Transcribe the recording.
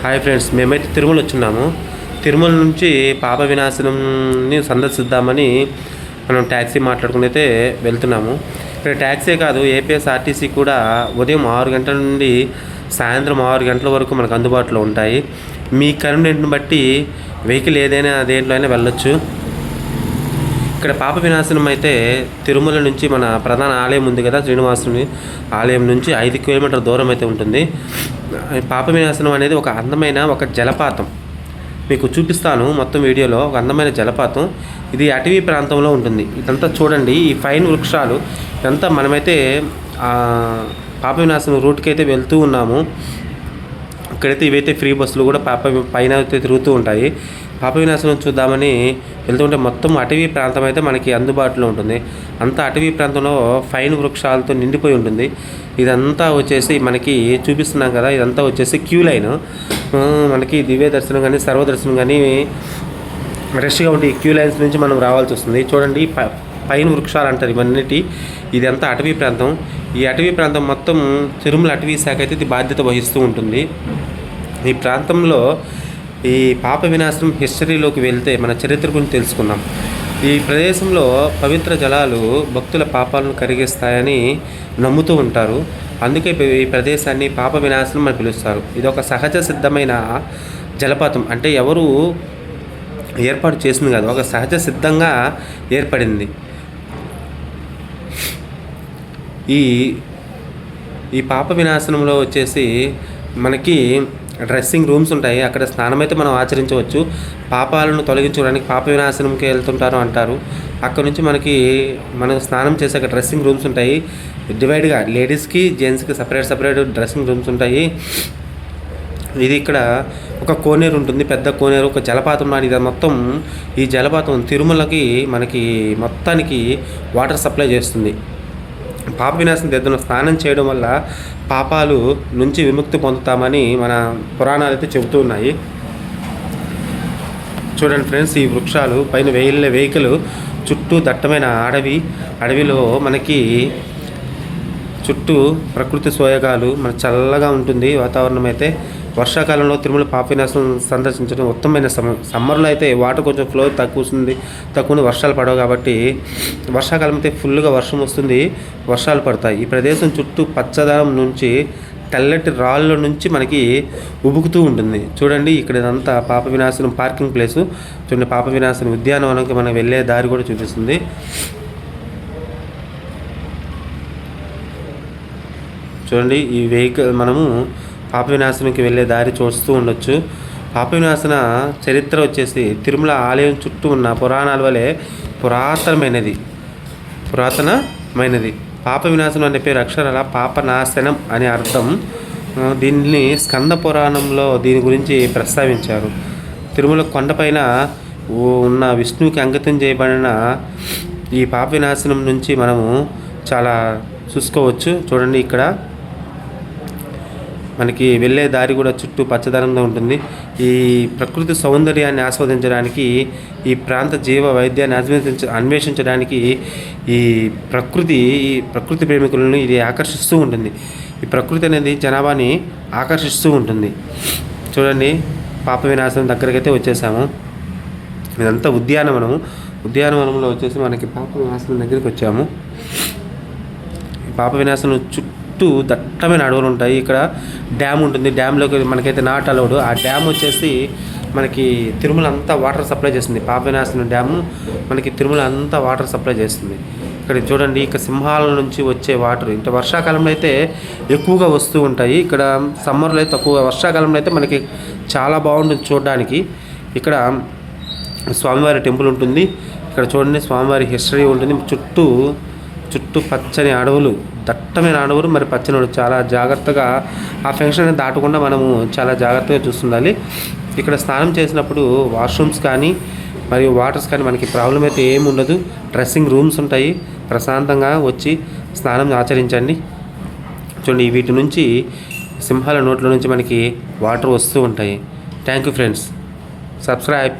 Hi friends మేమైతే తిరుమల వచ్చున్నాము. తిరుమల నుంచి పాప వినాశనంని సందర్శిద్దామని మనం ట్యాక్సీ మాట్లాడుకుని అయితే వెళ్తున్నాము. ఇక్కడ ట్యాక్సీ కాదు ఏపీఎస్ఆర్టీసీ కూడా ఉదయం ఆరు గంటల నుండి సాయంత్రం ఆరు గంటల వరకు మనకు అందుబాటులో ఉంటాయి. మీ కన్వీనియంట్ని బట్టి వెహికల్ ఏదైనా దేంట్లో అయినా వెళ్ళొచ్చు. ఇక్కడ పాప వినాశనం అయితే తిరుమల నుంచి మన ప్రధాన ఆలయం ఉంది కదా శ్రీనివాసుని ఆలయం నుంచి ఐదు కిలోమీటర్ల దూరం అయితే ఉంటుంది. పాప వినాశనం అనేది ఒక అందమైన ఒక జలపాతం. మీకు చూపిస్తాను మొత్తం వీడియోలో ఒక అందమైన జలపాతం. ఇది అటవీ ప్రాంతంలో ఉంటుంది. ఇదంతా చూడండి ఈ ఫైన్ వృక్షాలు ఇదంతా మనమైతే పాప వినాశనం రూట్కి అయితే వెళ్తూ ఉన్నాము. ఇక్కడైతే ఇవైతే ఫ్రీ బస్సులు కూడా పాప పైన అయితే తిరుగుతూ ఉంటాయి. పాప వినాశనం చూద్దామని వెళ్తుంటే మొత్తం అటవీ ప్రాంతం అయితే మనకి అందుబాటులో ఉంటుంది. అంతా అటవీ ప్రాంతంలో ఫైన్ వృక్షాలతో నిండిపోయి ఉంటుంది. ఇదంతా వచ్చేసి మనకి చూపిస్తున్నాం కదా ఇదంతా వచ్చేసి క్యూ లైన్. మనకి దివ్య దర్శనం కానీ సర్వదర్శనం కానీ రష్గా ఉంటే ఈ క్యూ లైన్స్ నుంచి మనం రావాల్సి వస్తుంది. చూడండి ప- పైన వృక్షాలు అంటారు ఇవన్నిటి. ఇదంతా అటవీ ప్రాంతం. ఈ అటవీ ప్రాంతం మొత్తం తిరుమల అటవీ శాఖ అయితే ఇది బాధ్యత వహిస్తూ ఉంటుంది. ఈ ప్రాంతంలో ఈ పాప వినాశనం హిస్టరీలోకి వెళ్తే మన చరిత్ర గురించి తెలుసుకుందాం. ఈ ప్రదేశంలో పవిత్ర జలాలు భక్తుల పాపాలను కరిగిస్తాయని నమ్ముతూ ఉంటారు. అందుకే ఈ ప్రదేశాన్ని పాప వినాశనం అని పిలుస్తారు. ఇది ఒక సహజ సిద్ధమైన జలపాతం. అంటే ఎవరు ఏర్పాటు చేసింది కాదు ఒక సహజ సిద్ధంగా ఏర్పడింది. ఈ ఈ పాప వినాశనంలో వచ్చేసి మనకి డ్రెస్సింగ్ రూమ్స్ ఉంటాయి. అక్కడ స్నానం అయితే మనం ఆచరించవచ్చు. పాపాలను తొలగించుకోవడానికి పాప వినాశనంకి వెళ్తుంటారు అంటారు. అక్కడ నుంచి మనకి మనం స్నానం చేసాక డ్రెస్సింగ్ రూమ్స్ ఉంటాయి. డివైడ్గా లేడీస్కి జెంట్స్కి సపరేట్ సపరేట్ డ్రెస్సింగ్ రూమ్స్ ఉంటాయి. ఇది ఇక్కడ ఒక కోనేరు ఉంటుంది. పెద్ద కోనేరు ఒక జలపాతం నాది ఇది మొత్తం ఈ జలపాతం తిరుమలకి మనకి మొత్తానికి వాటర్ సప్లై చేస్తుంది. పాప వినాశం దిద్దున స్నానం చేయడం వల్ల పాపాలు నుంచి విముక్తి పొందుతామని మన పురాణాలు అయితే చెబుతూ ఉన్నాయి. చూడండి ఫ్రెండ్స్ ఈ వృక్షాలు పైన వెయిల్ వెహికల్ చుట్టూ దట్టమైన అడవి అడవిలో మనకి చుట్టూ ప్రకృతి సోయగాలు మన చల్లగా ఉంటుంది వాతావరణం అయితే. వర్షాకాలంలో తిరుమల పాపినాశనం సందర్శించడం ఉత్తమమైన సమయం. సమ్మర్లో అయితే వాటర్ కొంచెం ఫ్లో తక్కువ వస్తుంది తక్కువ వర్షాలు పడవు కాబట్టి వర్షాకాలం అయితే ఫుల్గా వర్షం వస్తుంది వర్షాలు పడతాయి. ఈ ప్రదేశం చుట్టూ పచ్చదనం నుంచి తెల్లటి రాళ్ళ నుంచి మనకి ఉబుకుతూ ఉంటుంది. చూడండి ఇక్కడ అంతా పాప వినాశనం పార్కింగ్ ప్లేసు. చూడండి పాప వినాశనం ఉద్యానవనంకి మనం వెళ్ళే దారి కూడా చూపిస్తుంది. చూడండి ఈ వెహికల్ మనము పాపవినాశనంకి వెళ్ళే దారి చూస్తూ ఉండొచ్చు. పాపవినాశన చరిత్ర వచ్చేసి తిరుమల ఆలయం చుట్టూ ఉన్న పురాణాల వలె పురాతనమైనది. పురాతనమైనది. పాప వినాశనం అనే పేరు అక్షరాల పాపనాశనం అనే అర్థం. దీన్ని స్కంద పురాణంలో దీని గురించి ప్రస్తావించారు. తిరుమల కొండపైన ఉన్న విష్ణువుకి అంకితం చేయబడిన ఈ పాప వినాశనం నుంచి మనము చాలా చూసుకోవచ్చు. చూడండి ఇక్కడ. మనకి వెళ్ళే దారి కూడా చుట్టూ పచ్చదనంగా ఉంటుంది. ఈ ప్రకృతి సౌందర్యాన్ని ఆస్వాదించడానికి ఈ ప్రాంత జీవ వైద్యాన్ని అన్వేషించ అన్వేషించడానికి ఈ ప్రకృతి ఈ ప్రకృతి ప్రేమికులను ఇది ఆకర్షిస్తూ ఉంటుంది. ఈ ప్రకృతి అనేది జనాభాని ఆకర్షిస్తూ ఉంటుంది. చూడండి పాప వినాశనం దగ్గరకైతే వచ్చేసాము. ఇదంతా ఉద్యానవనము ఉద్యానవనంలో వచ్చేసి మనకి పాప వినాశనం దగ్గరికి వచ్చాము. ఈ పాప వినాశనం చుట్టూ చుట్టూ దట్టమైన అడవులు ఉంటాయి. ఇక్కడ డ్యామ్ ఉంటుంది. డ్యామ్లోకి మనకైతే నాట్ అలౌడ్ ఆ డ్యామ్ వచ్చేసి మనకి తిరుమల అంతా వాటర్ సప్లై చేస్తుంది. పాపనాశనం డ్యాము మనకి తిరుమల అంతా వాటర్ సప్లై చేస్తుంది. ఇక్కడ చూడండి ఇక సింహాల నుంచి వచ్చే వాటర్ ఇంత వర్షాకాలంలో అయితే ఎక్కువగా వస్తూ ఉంటాయి. ఇక్కడ సమ్మర్లో అయితే తక్కువ వర్షాకాలంలో అయితే మనకి చాలా బాగుంటుంది చూడడానికి. ఇక్కడ స్వామివారి టెంపుల్ ఉంటుంది. ఇక్కడ చూడండి స్వామివారి హిస్టరీ ఉంటుంది. చుట్టూ చుట్టూ పచ్చని అడవులు. దట్టమైన అడవులు మరి పచ్చని చాలా జాగ్రత్తగా ఆ ఫంక్షన్ దాటకుండా మనము చాలా జాగ్రత్తగా చూస్తుండాలి. ఇక్కడ స్నానం చేసినప్పుడు వాష్రూమ్స్ కానీ మరియు వాటర్స్ కానీ మనకి ప్రాబ్లం అయితే ఏమి ఉండదు. డ్రెస్సింగ్ రూమ్స్ ఉంటాయి. ప్రశాంతంగా వచ్చి స్నానం ఆచరించండి. చూడండి వీటి నుంచి సింహాల నోట్ల నుంచి మనకి వాటర్ వస్తూ ఉంటాయి. Thank you friends subscribe